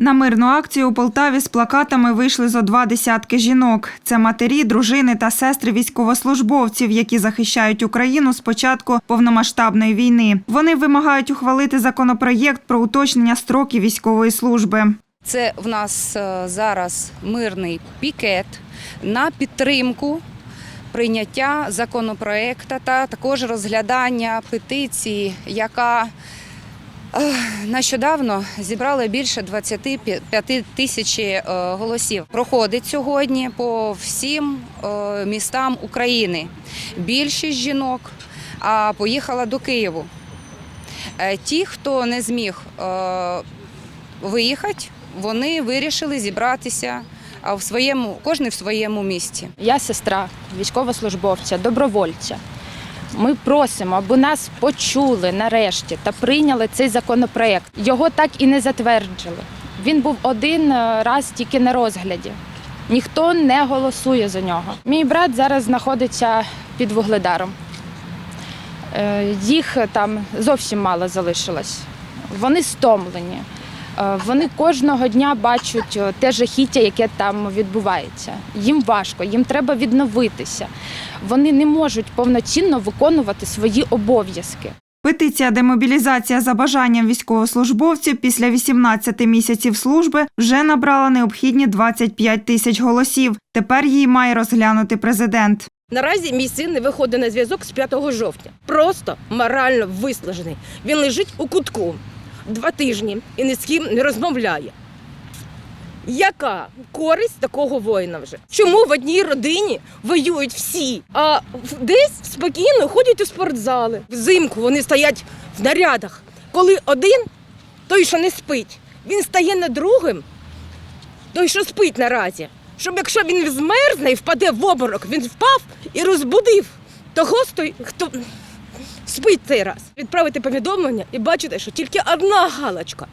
На мирну акцію у Полтаві з плакатами вийшли зо два десятки жінок. Це матері, дружини та сестри військовослужбовців, які захищають Україну з початку повномасштабної війни. Вони вимагають ухвалити законопроєкт про уточнення строків військової служби. Це в нас е, зараз мирний пікет на підтримку прийняття законопроекту та також розглядання петиції, яка нещодавно зібрала більше 25 тисяч е, голосів. Проходить сьогодні по всім е, містам України. Більшість жінок поїхала до Києву. Е, Ті, хто не зміг виїхати, вони вирішили зібратися а в своєму, кожен в своєму місті. Я сестра військовослужбовця, добровольця. Ми просимо, аби нас почули нарешті та прийняли цей законопроект. Його так і не затверджили. Він був один е, раз тільки на розгляді. Ніхто не голосує за нього. Мій брат зараз знаходиться під вугледаром. Е, Їх там зовсім мало залишилось. Вони стомлені. Е, Вони кожного дня бачать е, те жахіття, яке там відбувається. Їм важко, їм треба відновитися. Вони не можуть повноцінно виконувати свої обов'язки. Петиція демобілізація за бажанням військовослужбовців після 18 місяців служби вже набрала необхідні 25 тисяч голосів. Тепер її має розглянути президент. Наразі мій син не виходить на зв'язок з 5 жовтня. Просто морально виснажений. Він лежить у кутку два тижні і ні з ким не розмовляє. Яка користь такого воїна вже? Чому в одній родині воюють всі, а десь спокійно ходять у спортзали? Взимку вони стоять в нарядах. Коли один, той, що не спить, він стає над другим, той, що спить наразі. Щоб якщо він змерзне і впаде в обморок, він впав і розбудив того, хто спить цей раз. Відправити повідомлення і бачите, що тільки одна галочка,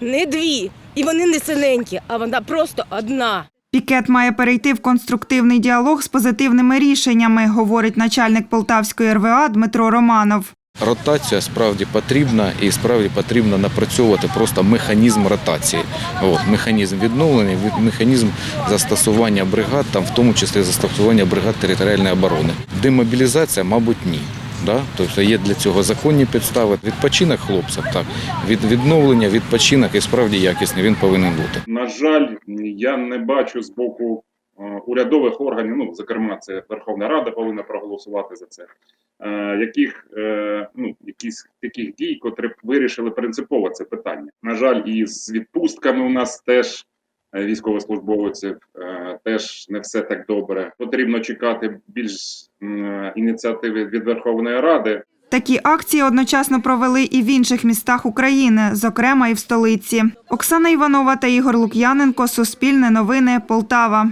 не дві. І вони не синенькі, а вона просто одна. Пікет має перейти в конструктивний діалог з позитивними рішеннями, говорить начальник Полтавської РВА Дмитро Романов. Ротація справді потрібна і справді потрібно напрацьовувати просто механізм ротації. От, механізм відновлення, механізм застосування бригад, там, в тому числі застосування бригад територіальної оборони. Демобілізація, мабуть, ні. Да? Тобто є для цього законні підстави. Відпочинок хлопців, так. Від відновлення, відпочинок і справді якісний він повинен бути. На жаль, я не бачу з боку е, урядових органів, ну зокрема, це Верховна Рада повинна проголосувати за це. е, Яких е, ну якісь таких дій, котрі вирішили принципово це питання. На жаль, і з відпустками у нас теж військовослужбовців е, теж не все так добре. Потрібно чекати більш ініціативи від Верховної Ради. Такі акції одночасно провели і в інших містах України, зокрема і в столиці. Оксана Іванова та Ігор Лук'яненко. Суспільне новини. Полтава.